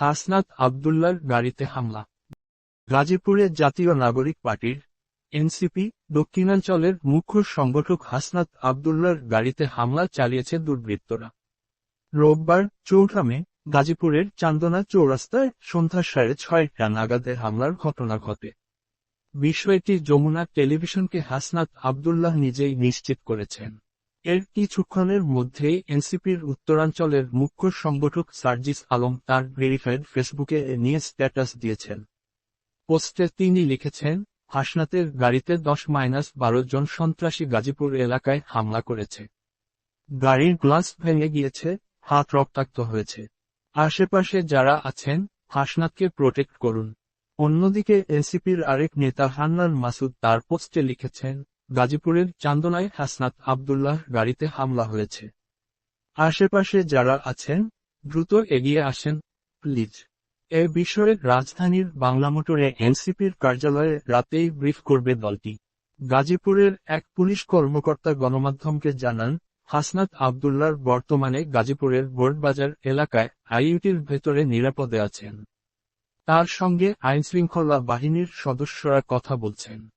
হাসনাত আবদুল্লার গাড়িতে হামলা। গাজীপুরে জাতীয় নাগরিক পার্টির এনসিপি, দক্ষিণাঞ্চলের মুখ্য সংগঠক হাসনাত আবদুল্লার গাড়িতে হামলা চালিয়েছে দুর্বৃত্তরা। রোববার চৌঠা মে, গাজীপুরের চান্দনা চৌরাস্তায় সন্ধ্যা সাড়ে ছয়টা নাগাদের হামলার ঘটনা ঘটে। বিষয়টি যমুনা টেলিভিশনকে হাসনাত আবদুল্লাহ নিজেই নিশ্চিত করেছেন। এর কিছুক্ষণের মধ্যেই এনসিপির উত্তরাঞ্চলের মুখ্য সংগঠক সার্জিস আলম তার ভেরিফাইড ফেসবুকে নিয়ে স্ট্যাটাস দিয়েছেন। পোস্টে তিনি লিখেছেন, হাসনাতের গাড়িতে দশ মাইনাস বারো জন সন্ত্রাসী গাজীপুর এলাকায় হামলা করেছে। গাড়ির গ্লাস ভেঙে গিয়েছে, হাত রক্তাক্ত হয়েছে। আশেপাশে যারা আছেন, হাসনাতকে প্রোটেক্ট করুন। অন্যদিকে এনসিপির আরেক নেতা হান্নান মাসুদ তার পোস্টে লিখেছেন গাজীপুরের চান্দনায় হাসনাত আবদুল্লাহ গাড়িতে হামলা হয়েছে। আশেপাশে যারা আছেন, দ্রুত এগিয়ে আসেন, প্লিজ। এ বিষয়ে রাজধানীর বাংলা মোটরে এনসিপির কার্যালয়ে রাতেই ব্রিফ করবে দলটি। গাজীপুরের এক পুলিশ কর্মকর্তা গণমাধ্যমকে জানান, হাসনাত আবদুল্লার বর্তমানে গাজীপুরের বোর্ডবাজার এলাকায় আইইউটির ভেতরে নিরাপদে আছেন। তার সঙ্গে আইনশৃঙ্খলা বাহিনীর সদস্যরা কথা বলছেন।